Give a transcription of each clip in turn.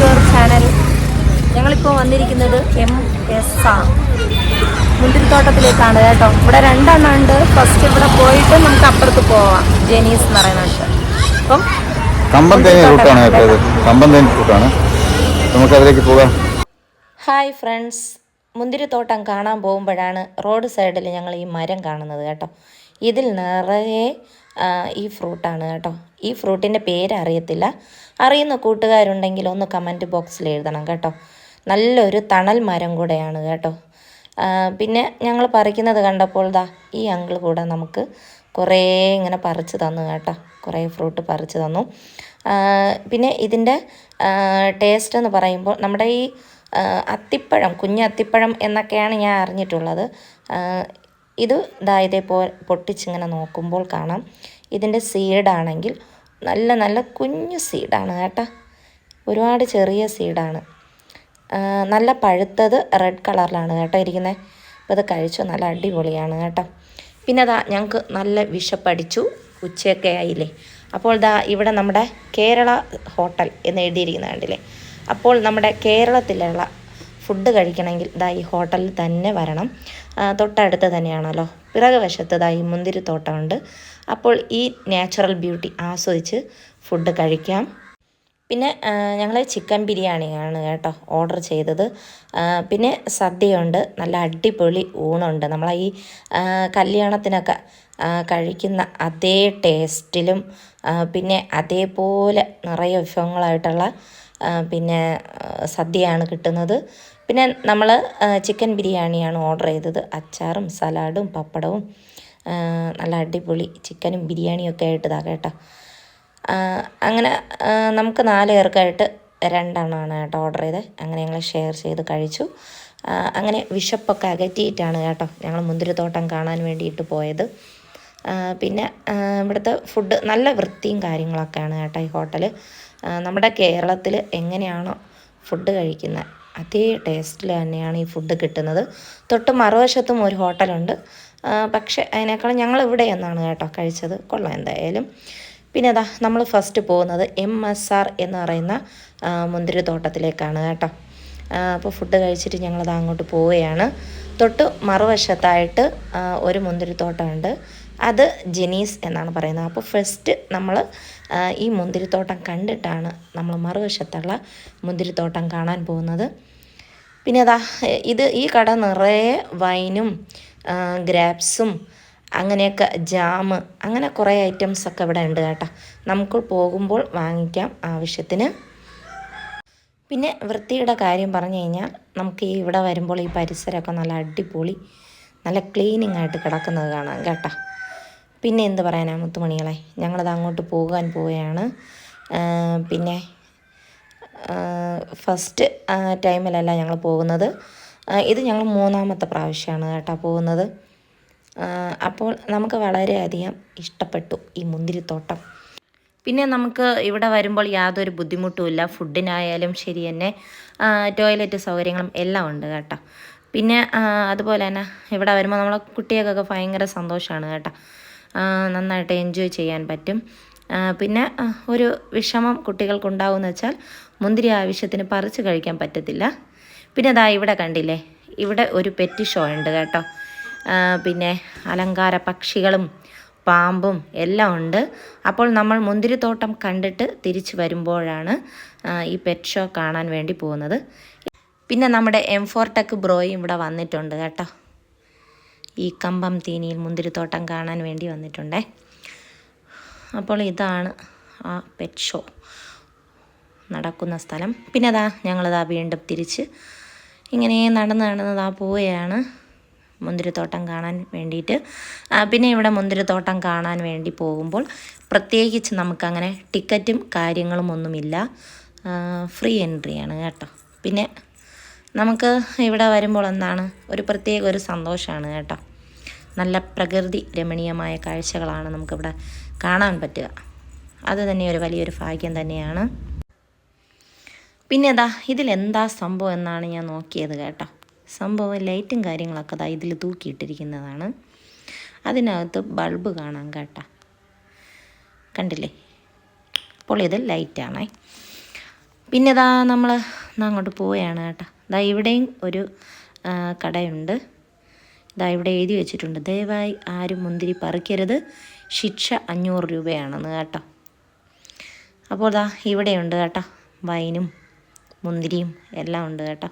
To channel ഞങ്ങളിപ്പോൾ വന്നിരിക്കുന്നത് M S ആ മുന്തിരിത്തോട്ടത്തിലേക്കാണ് കേട്ടോ. ഇവിടെ രണ്ടെണ്ണം ഉണ്ട് ഫസ്റ്റ് ഇവിടെ പോയിട്ട് നമുക്ക് അപ്പുറത്ത് പോവാം. ജെനീസ് എന്ന് പറയുന്നുണ്ട് അപ്പം കമ്പം തേനി റൂട്ടാണ് കേട്ടോ കമ്പം തേനി റൂട്ടാണ് നമുക്ക് അതിലേക്ക് പോകാം. ഹായ് ഫ്രണ്ട്സ് മുന്തിരിത്തോട്ടം കാണാൻ പോകുമ്പോഴാണ് റോഡ് സൈഡിൽ ഞങ്ങൾ ഈ മരം കാണുന്നത് കേട്ടോ. ഇതിൽ നിറയെ ഈ ഫ്രൂട്ടാണ് കേട്ടോ. ഈ ഫ്രൂട്ടിന്റെ പേര് അറിയത്തില്ല അറിയുന്ന കൂട്ടുകാരുണ്ടെങ്കിൽ ഒന്ന് കമന്റ് ബോക്സിൽ എഴുതണം കേട്ടോ. നല്ലൊരു തണൽ മരം കൂടെയാണ് കേട്ടോ. പിന്നെ ഞങ്ങൾ പറിക്കുന്നത് കണ്ടപ്പോൾ ദാ ഈ അങ്കിൾ കൂടെ നമുക്ക് കുറേ ഇങ്ങനെ പറിച്ച് തന്നു കേട്ടോ. കുറേ ഫ്രൂട്ട് പറിച്ച് തന്നു. പിന്നെ ഇതിന്റെ ടേസ്റ്റ് എന്ന് പറയുമ്പോൾ നമ്മുടെ ഈ അത്തിപ്പഴം കുഞ്ഞ് അത്തിപ്പഴം എന്നൊക്കെയാണ് ഞാൻ അറിഞ്ഞിട്ടുള്ളത്. ഇത് ദാ പോ പൊട്ടിച്ചിങ്ങനെ നോക്കുമ്പോൾ കാണാം. ഇതിന്റെ സീഡാണെങ്കിൽ നല്ല നല്ല കുഞ്ഞു സീഡാണ് കേട്ടോ. ഒരുപാട് ചെറിയ സീഡാണ്. നല്ല പഴുത്തത് റെഡ് കളറിലാണ് കേട്ടോ ഇരിക്കുന്നത് അപ്പോൾ ഇത് കഴിച്ചു? നല്ല അടിപൊളിയാണ് കേട്ടോ. പിന്നെ അതാ ഞങ്ങൾക്ക് നല്ല വിശപ്പടിച്ചു ഉച്ചയൊക്കെ ആയില്ലേ. അപ്പോൾ ദാ ഇവിടെ നമ്മുടെ കേരള ഹോട്ടൽ എന്ന് എഴുതിയിരിക്കുന്ന കണ്ടില്ലേ. അപ്പോൾ നമ്മുടെ കേരളത്തിലുള്ള ഫുഡ് കഴിക്കണമെങ്കിൽ ദാ ഈ ഹോട്ടലിൽ തന്നെ വരണം. തൊട്ടടുത്ത് തന്നെയാണല്ലോ. പിറക് വശത്തതായി ദാ ഈ മുന്തിരിത്തോട്ടമുണ്ട് അപ്പോൾ ഈ നാച്ചുറൽ ബ്യൂട്ടി ആസ്വദിച്ച് ഫുഡ് കഴിക്കാം. പിന്നെ ഞങ്ങൾ ചിക്കൻ ബിരിയാണിയാണ് കേട്ടോ ഓർഡർ ചെയ്തത്. പിന്നെ സദ്യയുണ്ട്. നല്ല അടിപൊളി ഊണുണ്ട്. നമ്മളെ ഈ കല്യാണത്തിനൊക്കെ കഴിക്കുന്ന അതേ ടേസ്റ്റിലും പിന്നെ അതേപോലെ നിറയെ വിഭവങ്ങളായിട്ടുള്ള പിന്നെ സദ്യയാണ് കിട്ടുന്നത്. പിന്നെ നമ്മൾ ചിക്കൻ ബിരിയാണിയാണ് ഓർഡർ ചെയ്തത്. അച്ചാറും സലാഡും പപ്പടവും നല്ല അടിപൊളി ചിക്കനും ബിരിയാണിയും ഒക്കെ ആയിട്ട് ഇതാ കേട്ടോ. അങ്ങനെ നമുക്ക് നാല് പേർക്കായിട്ട് രണ്ടെണ്ണമാണ് കേട്ടോ ഓർഡർ ചെയ്ത്. അങ്ങനെ ഞങ്ങൾ ഷെയർ ചെയ്ത് കഴിച്ചു. അങ്ങനെ വിശപ്പൊക്കെ അകറ്റിയിട്ടാണ് കേട്ടോ ഞങ്ങൾ മുന്തിരിത്തോട്ടം കാണാൻ വേണ്ടിയിട്ട് പോയത്. പിന്നെ ഇവിടുത്തെ ഫുഡ് നല്ല വൃത്തിയും കാര്യങ്ങളൊക്കെയാണ് കേട്ടോ ഈ ഹോട്ടൽ നമ്മുടെ കേരളത്തിൽ എങ്ങനെയാണോ ഫുഡ് കഴിക്കുന്നത് അതേ ടേസ്റ്റിൽ തന്നെയാണ് ഈ ഫുഡ് കിട്ടുന്നത്. തൊട്ട് മറുവശത്തും ഒരു ഹോട്ടലുണ്ട്. പക്ഷേ അതിനേക്കാളും ഞങ്ങൾ ഇവിടെ എന്നാണ് കേട്ടോ കഴിച്ചത്. കൊള്ളാം എന്തായാലും. പിന്നെ അതാ നമ്മൾ ഫസ്റ്റ് പോകുന്നത് എം എസ് ആർ എന്ന് പറയുന്ന മുന്തിരിത്തോട്ടത്തിലേക്കാണ് കേട്ടോ. അപ്പോൾ ഫുഡ് കഴിച്ചിട്ട് ഞങ്ങളത് അങ്ങോട്ട് പോവുകയാണ്. തൊട്ട് മറുവശത്തായിട്ട് ഒരു മുന്തിരിത്തോട്ടമുണ്ട് അത് ജെനീസ് എന്നാണ് പറയുന്നത്. അപ്പോൾ ഫസ്റ്റ് നമ്മൾ ഈ മുന്തിരിത്തോട്ടം കണ്ടിട്ടാണ് നമ്മൾ മറുവശത്തുള്ള മുന്തിരിത്തോട്ടം കാണാൻ പോകുന്നത്. പിന്നെ അതാ ഇത് ഈ കട നിറയെ വൈനും ഗ്രാപ്സും അങ്ങനെയൊക്കെ ജാമ് അങ്ങനെ കുറേ ഐറ്റംസ് ഒക്കെ ഇവിടെ ഉണ്ട് കേട്ടോ. നമുക്ക് പോകുമ്പോൾ വാങ്ങിക്കാം ആവശ്യത്തിന്. പിന്നെ വൃത്തിയുടെ കാര്യം പറഞ്ഞു കഴിഞ്ഞാൽ നമുക്ക് ഈ ഇവിടെ വരുമ്പോൾ ഈ പരിസരമൊക്കെ നല്ല അടിപൊളി നല്ല ക്ലീനിങ് ആയിട്ട് കിടക്കുന്നത് കാണാം കേട്ടോ. പിന്നെ എന്ത് പറയാനാ മുത്തുമണികളെ? ഞങ്ങളത് അങ്ങോട്ട് പോകാൻ പോവുകയാണ്. പിന്നെ ഫസ്റ്റ് ടൈമിലല്ല ഞങ്ങൾ പോകുന്നത്. ഇത് ഞങ്ങൾ മൂന്നാമത്തെ പ്രാവശ്യമാണ് കേട്ടോ പോകുന്നത്. അപ്പോൾ നമുക്ക് വളരെയധികം ഇഷ്ടപ്പെട്ടു ഈ മുന്തിരിത്തോട്ടം. പിന്നെ നമുക്ക് ഇവിടെ വരുമ്പോൾ യാതൊരു ബുദ്ധിമുട്ടുമില്ല ഫുഡിനായാലും ശരി തന്നെ. ടോയ്ലറ്റ് സൗകര്യങ്ങളും എല്ലാം ഉണ്ട് കേട്ടോ. പിന്നെ അതുപോലെ തന്നെ ഇവിടെ വരുമ്പോൾ നമ്മളെ കുട്ടികൾക്കൊക്കെ ഭയങ്കര സന്തോഷമാണ് കേട്ടോ. നന്നായിട്ട് എൻജോയ് ചെയ്യാൻ പറ്റും. പിന്നെ ഒരു വിഷമം കുട്ടികൾക്കുണ്ടാവുമെന്ന് വെച്ചാൽ മുന്തിരി ആവശ്യത്തിന് പറിച്ച് കഴിക്കാൻ പറ്റത്തില്ല. പിന്നെ അതാ ഇവിടെ കണ്ടില്ലേ? ഇവിടെ ഒരു പെറ്റ് ഷോ ഉണ്ട് കേട്ടോ. പിന്നെ അലങ്കാര പക്ഷികളും പാമ്പും എല്ലാം ഉണ്ട്. അപ്പോൾ നമ്മൾ മുന്തിരിത്തോട്ടം കണ്ടിട്ട് തിരിച്ചു വരുമ്പോഴാണ് ഈ പെറ്റ് ഷോ കാണാൻ വേണ്ടി പോകുന്നത്. പിന്നെ നമ്മുടെ എം ഫോർ ടെക് ബ്രോയും ഇവിടെ വന്നിട്ടുണ്ട് കേട്ടോ. ഈ കമ്പം തീനിയിൽ മുന്തിരിത്തോട്ടം കാണാൻ വേണ്ടി വന്നിട്ടുണ്ടേ. അപ്പോൾ ഇതാണ് ആ പെറ്റ് ഷോ. നടക്കുന്ന സ്ഥലം. പിന്നെ അതാ ഞങ്ങളതാ വീണ്ടും തിരിച്ച്. ഇങ്ങനെ നടന്ന് നടന്നതാ പോവുകയാണ് മുന്തിരിത്തോട്ടം കാണാൻ വേണ്ടിയിട്ട്. പിന്നെ ഇവിടെ മുന്തിരിത്തോട്ടം കാണാൻ വേണ്ടി പോകുമ്പോൾ പ്രത്യേകിച്ച് നമുക്കങ്ങനെ ടിക്കറ്റും കാര്യങ്ങളും ഒന്നുമില്ല. ഫ്രീ എൻട്രിയാണ് കേട്ടോ. പിന്നെ നമുക്ക് ഇവിടെ വരുമ്പോൾ എന്താണ്? ഒരു പ്രത്യേക ഒരു സന്തോഷമാണ് കേട്ടോ. നല്ല പ്രകൃതി രമണീയമായ കാഴ്ചകളാണ് നമുക്കിവിടെ കാണാൻ പറ്റുക. അത് തന്നെ ഒരു വലിയൊരു ഭാഗ്യം തന്നെയാണ്. പിന്നെ അതാ ഇതിലെന്താ സംഭവം എന്നാണ് ഞാൻ നോക്കിയത് കേട്ടോ. സംഭവം ലൈറ്റും കാര്യങ്ങളൊക്കെ അതാ ഇതിൽ തൂക്കിയിട്ടിരിക്കുന്നതാണ്. അതിനകത്ത് ബൾബ് കാണാം കേട്ടോ. കണ്ടില്ലേ? അപ്പോൾ ഇത് ലൈറ്റാണേ. പിന്നെ ഇതാ നമ്മൾ അങ്ങോട്ട് പോവുകയാണ് കേട്ടോ. ഇതാ ഇവിടെയും ഒരു കടയുണ്ട്. ഇതാ ഇവിടെ എഴുതി വെച്ചിട്ടുണ്ട് ദയവായി ആരും മുന്തിരി പറിക്കരുത്. ശിക്ഷ അഞ്ഞൂറ് രൂപയാണെന്ന് കേട്ടോ. അപ്പോൾ ഇതാ ഇവിടെയുണ്ട് കേട്ടോ വൈനും. മുന്തിരിയും എല്ലാം ഉണ്ട് കേട്ടോ.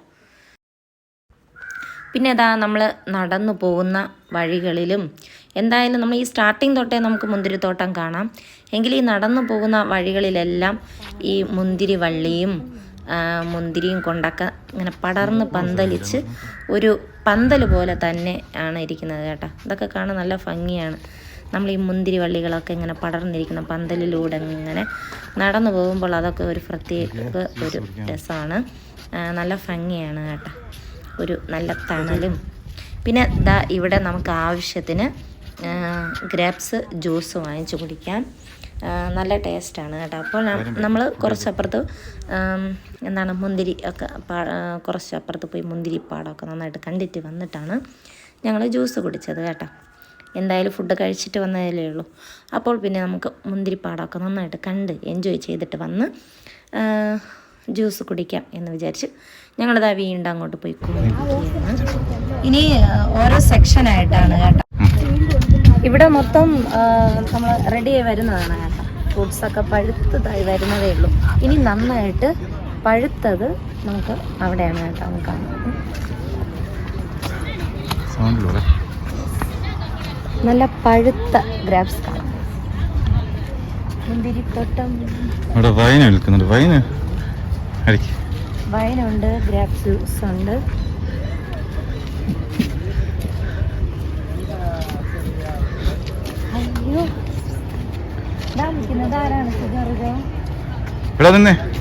പിന്നെ അതാ നമ്മൾ നടന്നു പോകുന്ന വഴികളിലും എന്തായാലും നമ്മൾ ഈ സ്റ്റാർട്ടിങ് തൊട്ടേ നമുക്ക് മുന്തിരിത്തോട്ടം കാണാം. എങ്കിൽ ഈ നടന്നു പോകുന്ന വഴികളിലെല്ലാം ഈ മുന്തിരി വള്ളിയും മുന്തിരിയും കൊണ്ടൊക്കെ ഇങ്ങനെ പടർന്ന് പന്തലിച്ച് ഒരു പന്തൽ പോലെ തന്നെ ആണ് ഇരിക്കുന്നത് കേട്ടോ. ഇതൊക്കെ കാണാൻ നല്ല ഭംഗിയാണ്. നമ്മൾ ഈ മുന്തിരി വള്ളികളൊക്കെ ഇങ്ങനെ പടർന്നിരിക്കുന്ന പന്തലിലൂടെ ഇങ്ങനെ നടന്നു പോകുമ്പോൾ അതൊക്കെ ഒരു പ്രത്യേക ഒരു രസമാണ്. നല്ല ഭംഗിയാണ് കേട്ടോ. ഒരു നല്ല തണലും. പിന്നെ ദാ ഇവിടെ നമുക്ക് ആവശ്യത്തിന് ഗ്രേപ്സ് ജ്യൂസ് വാങ്ങിച്ചു കുടിക്കാം. നല്ല ടേസ്റ്റാണ് കേട്ടോ. അപ്പോൾ നമ്മൾ കുറച്ചപ്പുറത്ത് എന്താണ് മുന്തിരി ഒക്കെ കുറച്ചപ്പുറത്ത് പോയി മുന്തിരി പാടമൊക്കെ നന്നായിട്ട് കണ്ടിട്ട് വന്നിട്ടാണ് ഞങ്ങൾ ജ്യൂസ് കുടിച്ചത് കേട്ടോ. എന്തായാലും ഫുഡ് കഴിച്ചിട്ട് വന്നതല്ലേ ഉള്ളൂ. അപ്പോൾ പിന്നെ നമുക്ക് മുന്തിരിപ്പാടമൊക്കെ നന്നായിട്ട് കണ്ട് എൻജോയ് ചെയ്തിട്ട് വന്ന് ജ്യൂസ് കുടിക്കാം എന്ന് വിചാരിച്ച് ഞങ്ങളിതാ വീണ്ടും അങ്ങോട്ട് പോയി ഇനി ഓരോ സെക്ഷനായിട്ടാണ് കേട്ടോ. ഇവിടെ മൊത്തം നമ്മൾ റെഡി ആയി വരുന്നതാണ് കേട്ടോ. ഫ്രൂട്ട്സൊക്കെ പഴുത്തതായി വരുന്നതേ ഉള്ളൂ. ഇനി നന്നായിട്ട് പഴുത്തത് നമുക്ക് അവിടെയാണ് കേട്ടോ. നമുക്ക് സൗണ്ടിലൂടെ നല്ല പഴുത്ത ഗ്രാപ്സ് കാണാം. മുന്തിരിത്തോട്ടം. ഇവിടെ വൈന വിൽക്കുന്നുണ്ട്. വൈന വൈനുണ്ട് ഗ്രാപ്പ് ജ്യൂസ് ഉണ്ട്. അയ്യോ. ഇതാ നിൽക്കുന്നത്.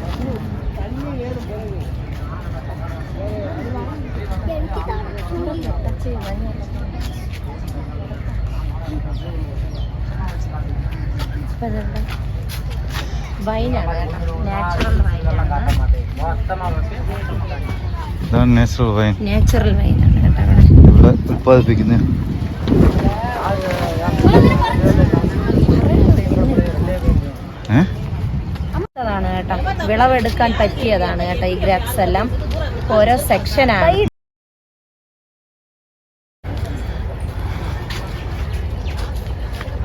വൈനാണ് നാച്ചുറൽ വൈനാണ് നാച്ചുറൽ വൈൻ നാച്ചുറൽ വൈനാണ് കേട്ടോ ഇവിടെ. കേട്ടോ. വിളവെടുക്കാൻ പറ്റിയതാണ് കേട്ടോ ഈ ഗ്രാപ്സ് എല്ലാം. ഓരോ സെക്ഷനാണ്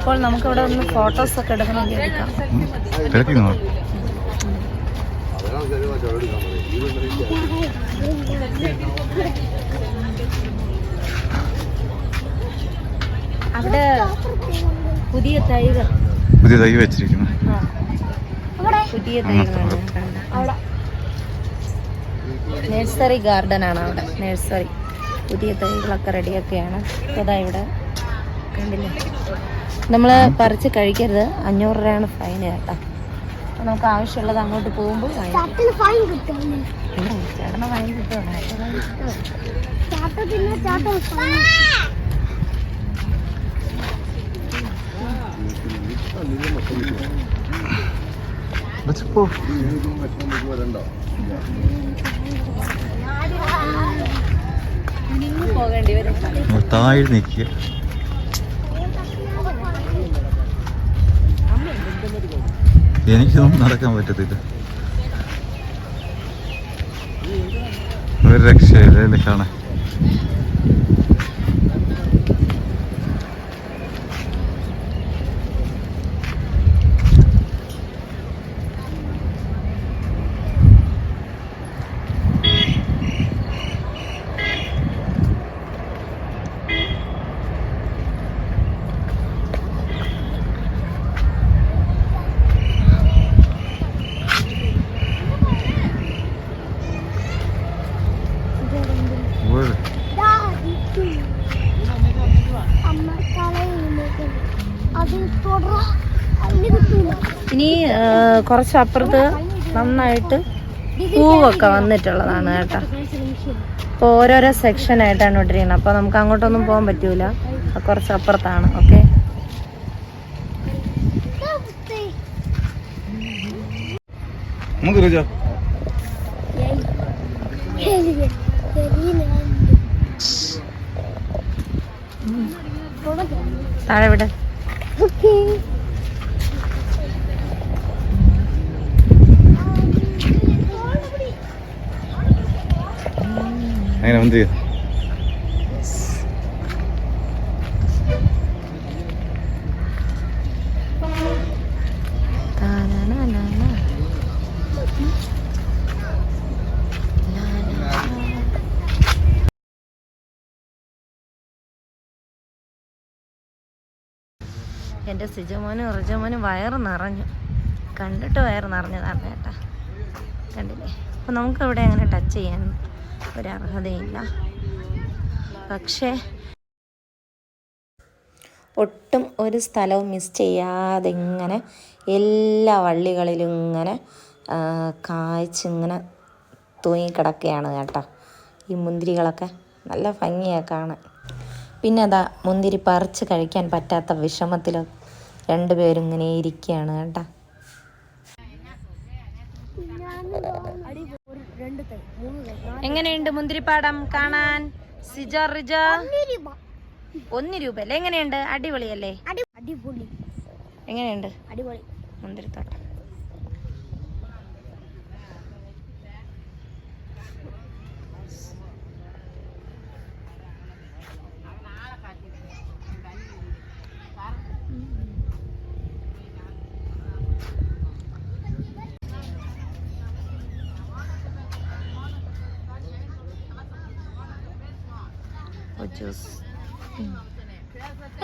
അപ്പോൾ നമുക്ക് ഇവിടെ ഒന്ന് ഫോട്ടോസ് ഒക്കെ എടുക്കണമെങ്കിൽ എടുക്കാം തിരക്കിന്നോ അവിടെ പുതിയ തൈകൾ. പുതിയ തൈ വെച്ചിരിക്കുന്നു. പുതിയ തൈകളാണ് നഴ്സറി ഗാർഡൻ ആണ് അവിടെ. നഴ്സറി പുതിയ തൈകളൊക്കെ റെഡിയൊക്കെയാണ് അതാ ഇവിടെ കണ്ടില്ലേ? നമ്മൾ പറിച്ച് കഴിക്കരുത്. അഞ്ഞൂറ് രൂപയാണ് ഫൈൻ കേട്ടോ. നമുക്ക് ആവശ്യമുള്ളത് അങ്ങോട്ട് പോകുമ്പോൾ ഫൈൻ ഇവിടെ ചേട്ടന് ഫൈൻ താഴെ നിൽക്കുക എനിക്കൊന്നും നടക്കാൻ പറ്റത്തില്ല. ഒരു രക്ഷയില്ല കാണാൻ ഒരു ഇനി ആ, കുറച്ച് അപ്പുറത്ത് നന്നായിട്ട് പൂവൊക്കെ വന്നിട്ടുള്ളതാണ് കേട്ടോ. അപ്പോൾ ഓരോരോ സെക്ഷൻ ആയിട്ടാണ് ഇട്ടിരിക്കുന്നത്. അപ്പോൾ നമുക്ക് അങ്ങോട്ടൊന്നും പോകാൻ പറ്റൂല. കുറച്ച് അപ്പുറത്താണ് ഓക്കെ? താഴെ വിടെ. മുന്തിരി Ta-na-na-na-na. La-la-la. എന്റെ സിജമോനും റിജമോനും വയറ് നിറഞ്ഞു കണ്ടിട്ട് വയറ് നിറഞ്ഞതാണ് കേട്ടാ കണ്ടില്ലേ അപ്പം നമുക്ക് ഇവിടെ അങ്ങനെ ടച്ച് ചെയ്യാൻ ഒരു അർഹതയില്ല പക്ഷേ ഒട്ടും ഒരു സ്ഥലവും മിസ് ചെയ്യാതെ ഇങ്ങനെ എല്ലാ വള്ളികളിലും ഇങ്ങനെ കാഴ്ച കായ്ച്ചിങ്ങനെ തൂങ്ങിക്കിടക്കുകയാണ് കേട്ടോ. ഈ മുന്തിരികളൊക്കെ നല്ല ഭംഗിയാണ് കാണാൻ. പിന്നെ അതാ മുന്തിരി പറിച്ച് കഴിക്കാൻ പറ്റാത്ത വിഷമത്തിൽ രണ്ടുപേരും ഇങ്ങനെ ഇരിക്കുകയാണ് കേട്ടോ. എങ്ങനെയുണ്ട് മുന്തിരിപ്പാടം കാണാൻ? സിജ റിജ? ഒന്ന് രൂപ അല്ലേ എങ്ങനെയുണ്ട്? അടിപൊളിയല്ലേ? അടിപൊളി. എങ്ങനെയുണ്ട്? അടിപൊളി. മുന്തിരിത്തോട്ടം ഓ ജ്യൂസ് കഴിക്കുന്നു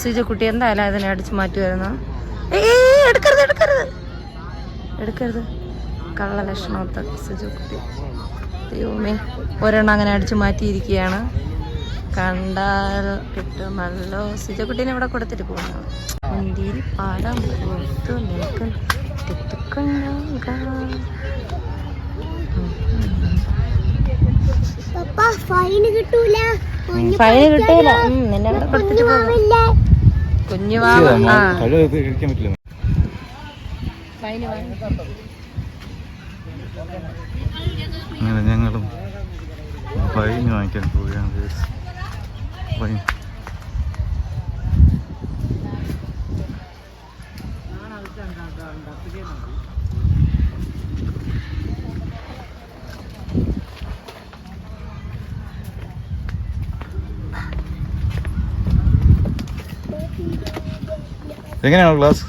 സിജ കുട്ടി എന്തായാലും അതിനെ അടിച്ച് മാറ്റുമായിരുന്നു എടുക്കരുത് എടുക്കരുത് എടുക്കരുത് കള്ള ലക്ഷണമൊത്ത സിജ കുട്ടി ദൈവമേ ഒരെണ്ണം അങ്ങനെ അടിച്ചു മാറ്റിയിരിക്കുകയാണ് കണ്ടാൽ കിട്ടുമല്ലോ സുജ കുട്ടീനെ ഇവിടെ കൊടുത്തിട്ട് പോകുന്നു മുന്തിരി പാടം നിൽക്കും പപ്പ ഫൈന് കിട്ടൂല ഫൈന് കിട്ടൂല നിന്നെ ഇവിടെ കൊടുത്തിട്ട് പോകും കുഞ്ഞു വാവ. ആ. കഴിവ് കഴിക്കാൻ പറ്റില്ല. ഫൈന് വാങ്ങി അങ്ങനെ ഞങ്ങളും വൈൻ വാങ്ങിക്കാൻ പോവുകയാണ്. guys. വൈൻ എങ്ങനെയാണ് ക്ലാസ്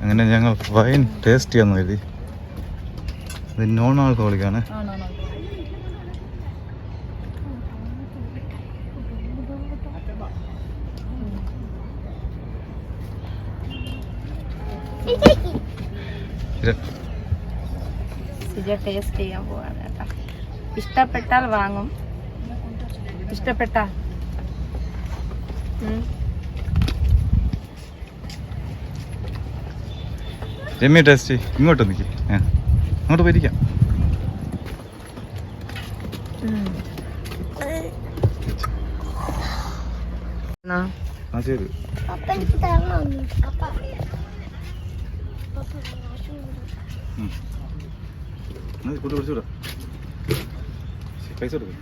അങ്ങനെ ഞങ്ങൾ വൈൻ ടേസ്റ്റ് ചെയ്യാന്ന് കരുതി ഇത് നോൺ ആൾക്കോളിക്കാണ് ആണോ. സിജ ടേസ്റ്റ് ചെയ്യാൻ പോവാണ് കേട്ടോ. ഇഷ്ടപ്പെട്ടാൽ വാങ്ങും. ഇഷ്ടപ്പെട്ട? രമ്യ ടേസ്റ്റ് ഇങ്ങോട്ട് നിൽക്കി അങ്ങോട്ട് പോയിരിക്കാം. ആ. ശരി. കൂട്ടി പിടിച്ചുവിടാ പൈസ കൊടുക്കും.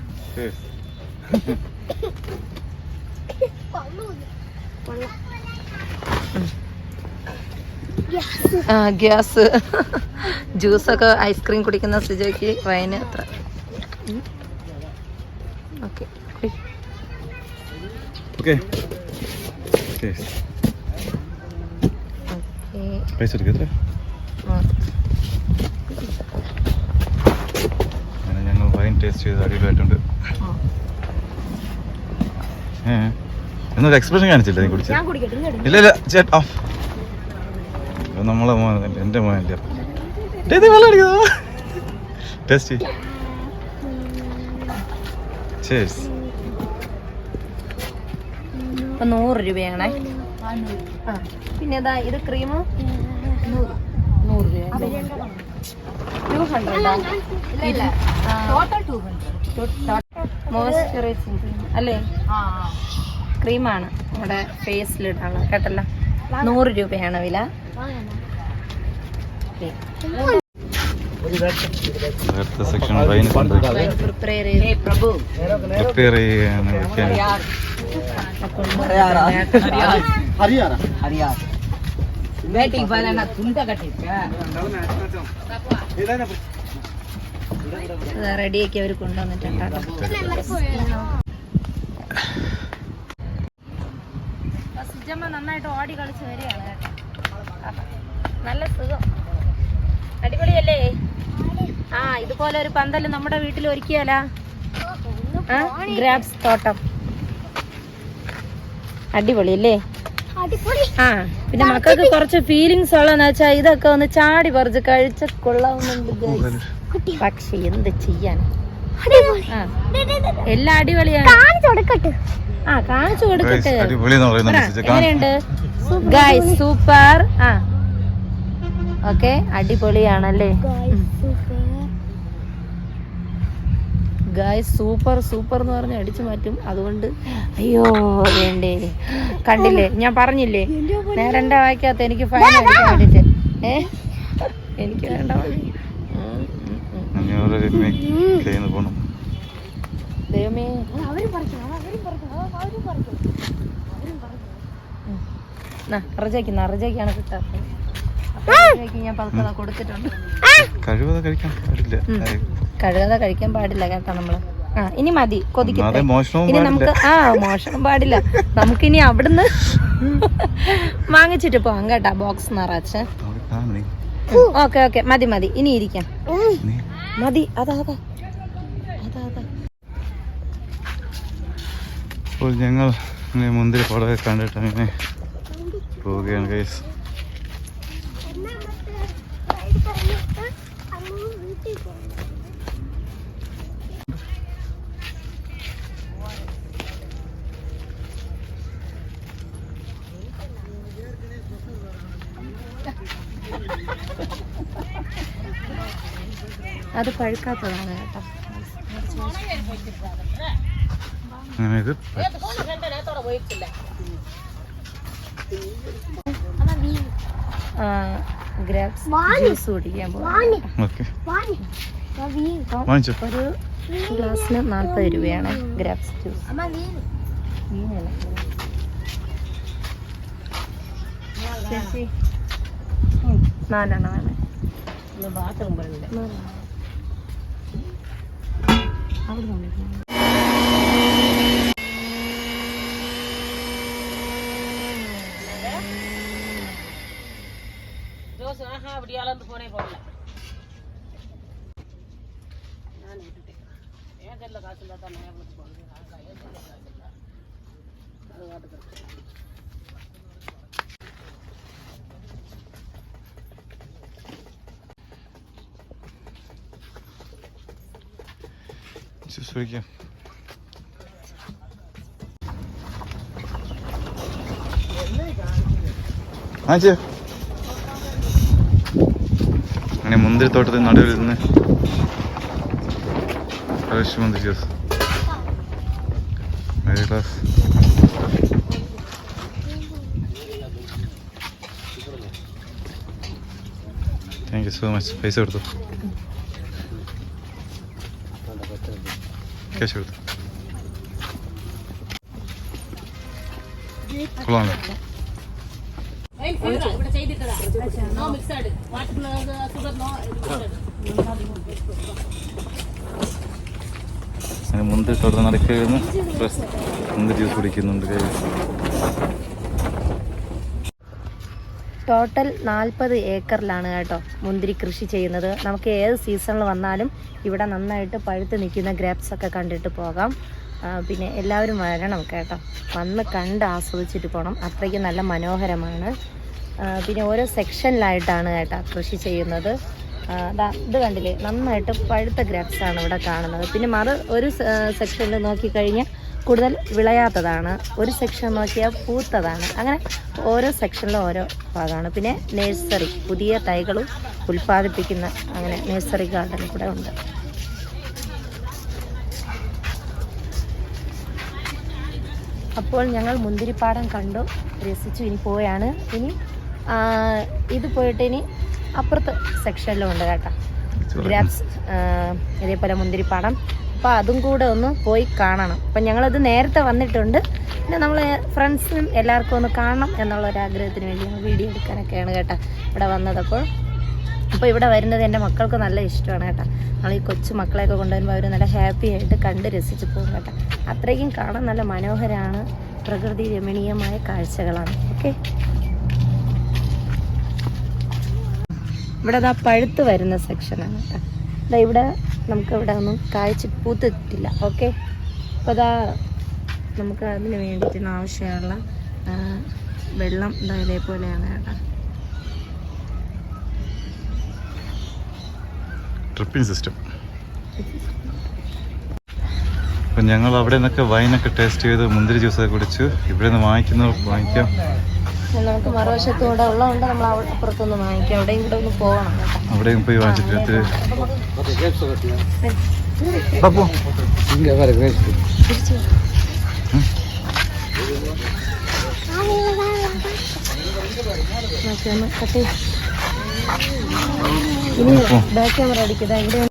ഗ്യാസ്. ജ്യൂസൊക്കെ ഐസ്ക്രീം കുടിക്കുന്ന സിജയ്ക്ക് വൈന് അത്ര. Okay okay. ഓക്കെ. പൈസ എത്ര അങ്ങനെ ഞങ്ങൾ വൈൻ ടേസ്റ്റ് ചെയ്ത് അടിപൊളിയായിട്ടുണ്ട്. എന്നൊരു എക്സ്പ്രഷൻ കാണിച്ചില്ല നീ കുടിച്ചു ഇല്ല ഇല്ല ചേട്ടാ നമ്മളെ മോൻ എന്റെ മോനല്ല വെള്ളം അടിക്കുന്നോ ടേസ്റ്റ് ചേസ് നൂറ് രൂപയാണേ. പിന്നെ ഇതാ ഇത് ക്രീം നൂറ് രൂപ ടു ഹൺഡ്രഡാ മോയ്സ്ചറൈസിങ് അല്ലേ? ക്രീമാണ് നമ്മുടെ ഫേസിലിടാണ് കേട്ടല്ല? നൂറ് രൂപയാണ് വില. അടുത്ത സെക്ഷൻ വൈൻ പ്രിപ്പയർ ചെയ്ത് പ്രഭു പ്രിപ്പയർ ചെയ്യാൻ വെക്കാൻ റെഡിയാക്കി അവർ കൊണ്ടുവന്നിട്ടുണ്ട്. നന്നായിട്ട് ഓടി കളിച്ച് വരികയാണ് കേട്ടോ. നല്ല സുഖം. അടിപൊളിയല്ലേ? ആ ഇതുപോലെ ഒരു പന്തൽ നമ്മുടെ വീട്ടിൽ ഒരുക്കിയാലാ? ഗ്രാപ്സ് തോട്ടം. അടിപൊളിയല്ലേ? അടിപൊളി ആ പിന്നെ മക്കൾക്ക് കുറച്ച് ഫീലിങ്സ് ഉള്ളതെന്ന് വെച്ചാൽ ഇതൊക്കെ ഒന്ന് ചാടി പറിച്ച് കഴിച്ച കൊള്ളാവുന്നുണ്ട്. പക്ഷെ എന്ത് ചെയ്യാൻ എല്ലാം അടിപൊളിയാണ്. കാണിച്ചു കൊടുക്കട്ടെ. ആ കാണിച്ചു കൊടുക്കട്ടെ. എങ്ങനെയുണ്ട്? Guys super. ആ. ഓക്കെ അടിപൊളിയാണല്ലേ? ഗായ്സ് സൂപ്പർ സൂപ്പർ എന്ന് പറഞ്ഞ് അടിച്ചു മാറ്റും. അതുകൊണ്ട് അയ്യോ വേണ്ടേ കണ്ടില്ലേ? ഞാൻ പറഞ്ഞില്ലേ? നേരണ്ട വായിക്കാത്ത എനിക്ക് ഫൈൻ അടിക്കാൻ വേണ്ടിട്ട്. ഏ? എനിക്ക് വേണ്ട ദൈവമേ. അവരും നറജയ്ക്കാണ് കിട്ടാത്തത്. കഴിക്കാൻ പാടില്ല. ഉം. കഴുകാതെ കഴിക്കാൻ പാടില്ല കേട്ടോ നമ്മൾ. ആ ഇനി മതി കൊതിക്കട്ടെ. ഇനി നമുക്ക് ആ മോഷണം പാടില്ല. നമുക്കിനി അവിടുന്ന് വാങ്ങിച്ചിട്ട് പോവാം കേട്ടാ ബോക്സ് നിറച്ച്. Okay okay. മതി മതി. ഇനി ഇരിക്കാം. മതി അതാ അതാ. അതാ അതാ. അപ്പോൾ ഞങ്ങൾ ഇങ്ങനെ മുന്തിരി പടമൊക്കെ കണ്ടിട്ട് അങ്ങനെ പോവുകയാണ് കേസ് വീട്ടിൽ പോകണം അത് പഴുക്കാത്തതാണ് കേട്ടോ. ഇത് ഗ്രാപ്സ്. ജ്യൂസ് കുടിക്കാൻ പോകാം ഓക്കെ. വാങ്ങിച്ചോ ഒരു ഗ്ലാസ്സിന് നാൽപ്പത് രൂപയാണ് ഗ്രാപ്സ് ജ്യൂസ് ചേച്ചി നാലെണ്ണം വേണേ നാലെണ്ണം. അവിടെ കൊണ്ടുവരണം. ജ്യൂസ് കുടിക്കാം വാങ്ങിച്ചോ അങ്ങനെ മുന്തിരി തോട്ടത്തിന് നടുവിൽ നിന്ന് മുന്തിരി ജ്യൂസ് ഒരു glass thank you so much പൈസ കൊടുത്തു ക്യാഷ് കൊടുത്തു കൊള്ളാം അങ്ങനെ മുന്തിരി തുടർന്ന് നടക്കുകയായിരുന്നു. ഫ്രഷ് ജ്യൂസ് കുടിക്കുന്നുണ്ട് ടോട്ടൽ നാൽപ്പത് ഏക്കറിലാണ് കേട്ടോ മുന്തിരി കൃഷി ചെയ്യുന്നത്. നമുക്ക് ഏത് സീസണിൽ വന്നാലും ഇവിടെ നന്നായിട്ട് പഴുത്ത് നിൽക്കുന്ന ഗ്രാപ്സ് ഒക്കെ കണ്ടിട്ട് പോകാം. പിന്നെ എല്ലാവരും വരണം കേട്ടോ. വന്ന് കണ്ട് ആസ്വദിച്ചിട്ട് പോകണം. അത്രയ്ക്ക് നല്ല മനോഹരമാണ്. പിന്നെ ഓരോ സെക്ഷനിലായിട്ടാണ് കേട്ടോ കൃഷി ചെയ്യുന്നത്. ഇത് കണ്ടില്ലേ? നന്നായിട്ട് പഴുത്ത ഗ്രാപ്സ് ആണ് ഇവിടെ കാണുന്നത്. പിന്നെ മറു ഒരു സെക്ഷനിൽ നോക്കിക്കഴിഞ്ഞാൽ കൂടുതൽ വിളയാത്തതാണ്. ഒരു സെക്ഷൻ നോക്കിയാൽ പൂത്തതാണ്. അങ്ങനെ ഓരോ സെക്ഷനിലും ഓരോ ഭാഗമാണ്. പിന്നെ നേഴ്സറി പുതിയ തൈകളും ഉൽപ്പാദിപ്പിക്കുന്ന അങ്ങനെ നേഴ്സറി ഗാർഡൻ കൂടെ ഉണ്ട്. അപ്പോൾ ഞങ്ങൾ മുന്തിരിപ്പാടം കണ്ടു രസിച്ചു ഇനി പോയാണ്. ഇനി ഇത് പോയിട്ട് ഇനി അപ്പുറത്ത് സെക്ഷനിലും ഉണ്ട് കേട്ടോ ഗ്രാപ്സ് ഇതേപോലെ മുന്തിരിപ്പാടം. അപ്പോൾ അതും കൂടെ ഒന്ന് പോയി കാണണം. അപ്പം ഞങ്ങളത് നേരത്തെ വന്നിട്ടുണ്ട്. പിന്നെ നമ്മൾ ഫ്രണ്ട്സിനും എല്ലാവർക്കും ഒന്ന് കാണണം എന്നുള്ള ഒരു ആഗ്രഹത്തിന് വേണ്ടി ഞങ്ങൾ വീഡിയോ എടുക്കാനൊക്കെയാണ് കേട്ടോ ഇവിടെ വന്നതപ്പോൾ അപ്പോൾ ഇവിടെ വരുന്നത് എന്റെ മക്കൾക്ക് നല്ല ഇഷ്ടമാണ് കേട്ടോ. നമ്മൾ ഈ കൊച്ചു മക്കളെയൊക്കെ കൊണ്ടുവരുമ്പോൾ അവർ നല്ല ഹാപ്പി ആയിട്ട് കണ്ട് രസിച്ച് പോകും കേട്ടോ. അത്രയ്ക്കും കാണാൻ നല്ല മനോഹരമാണ് പ്രകൃതി രമണീയമായ കാഴ്ചകളാണ്. ഓക്കെ? ഇവിടെ അതാ പഴുത്ത് വരുന്ന സെക്ഷനാണ് കേട്ടോ. ഇവിടെ നമുക്ക് ഇവിടെ ഒന്നും കായ്ച്ച് പൂത്തിട്ടില്ല ഓക്കെ അപ്പോൾ അതാ നമുക്ക് അതിന് വേണ്ടിയിട്ടുള്ള ആവശ്യമുള്ള വെള്ളം ഇതാ ഇതേപോലെയാണ് കേട്ടോ. ട്രിപ്പിംഗ് സിസ്റ്റം അപ്പം ഞങ്ങൾ അവിടെ നിന്നൊക്കെ വൈനൊക്കെ ടേസ്റ്റ് ചെയ്ത് മുന്തിരി ജ്യൂസൊക്കെ കുടിച്ചു. ഇവിടെ നിന്ന് വാങ്ങിക്കുന്ന വാങ്ങിക്കാം നമുക്ക് മറുവശത്ത് കൂടെ ഉള്ളതുകൊണ്ട് നമ്മൾ അപ്പുറത്തൊന്ന് വാങ്ങിക്കാം. അവിടെയും കൂടെ ഒന്ന് പോകണം കേട്ടോ. അവിടെയും പോയി വാങ്ങിച്ചിട്ട്. ഇനി ബാക്ക് ക്യാമറ അടിക്കുക ഇവിടെ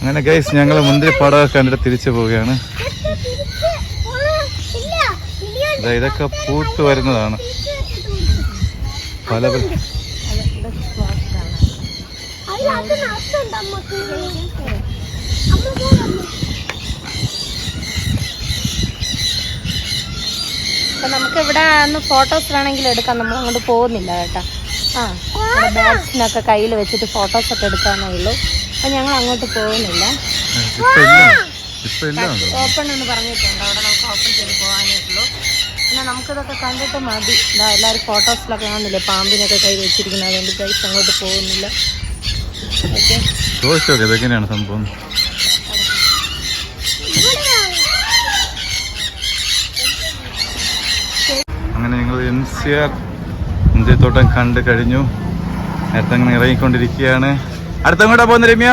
അങ്ങനെ ഗൈസ് ഞങ്ങൾ മുന്തിരി പാടമൊക്കെ കണ്ടിട്ട് തിരിച്ചു പോവുകയാണ്. ഇതൊക്കെ പൂത്ത് വരുന്നതാണ്. പല പല നമുക്ക് ഇവിടെ ഒന്ന് ഫോട്ടോസ് വേണമെങ്കിൽ എടുക്കാം. നമ്മൾ അങ്ങോട്ട് പോകുന്നില്ല കേട്ടോ. ആ ബാഗ്സിനൊക്കെ കയ്യിൽ വെച്ചിട്ട് ഫോട്ടോസ് ഒക്കെ എടുക്കാന്നേ ഉള്ളൂ. അപ്പൊ ഞങ്ങൾ അങ്ങോട്ട് പോകുന്നില്ല. ഓപ്പൺ എന്ന് പറഞ്ഞിട്ടുണ്ട്. അവിടെ നമുക്ക് ഓപ്പൺ ചെയ്ത് പിന്നെ നമുക്കിതൊക്കെ കണ്ടിട്ട് മതി. ഇതാ എല്ലാവരും ഫോട്ടോസിലൊക്കെ കാണുന്നില്ലേ? പാമ്പിനൊക്കെ കൈ വെച്ചിരിക്കുന്നത്. അതുകൊണ്ട് ഗൈസ് അങ്ങോട്ട് പോകുന്നില്ല. ഓക്കെ. സംഭവം? അങ്ങനെ ഞങ്ങൾ എൻ സി ആർ മുന്തിരിത്തോട്ടം കണ്ട് കഴിഞ്ഞു. നേരത്തെ അങ്ങനെ ഇറങ്ങിക്കൊണ്ടിരിക്കുകയാണ്. അടുത്തങ്ങോട്ടാ പോകുന്ന രമ്യ?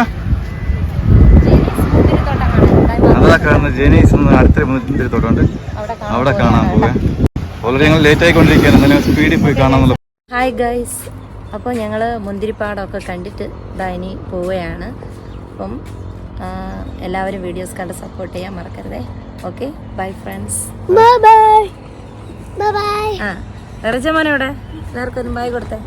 കാണുന്ന ജെനീസ് എന്ന് അടുത്തൊരു മുന്തിരിത്തോട്ടമുണ്ട് അവിടെ അവിടെ കാണാൻ പോവുക ഓൾറെഡി ഞങ്ങൾ ലേറ്റ് ആയിക്കൊണ്ടിരിക്കുകയാണ്. എന്നാലും സ്പീഡിൽ പോയി കാണാമെന്നുള്ള ഹായ് ഗൈസ് അപ്പോൾ ഞങ്ങൾ മുന്തിരിപ്പാടമൊക്കെ കണ്ടിട്ട് ഇതാ ഇനി പോവുകയാണ്. അപ്പം എല്ലാവരും വീഡിയോസ് കണ്ട് സപ്പോർട്ട് ചെയ്യാൻ മറക്കരുതേ. Okay bye friends bye bye bye ആ റിജമോനെ ഇവിടെ എല്ലാവർക്കും ബൈ കൊടുത്തേ.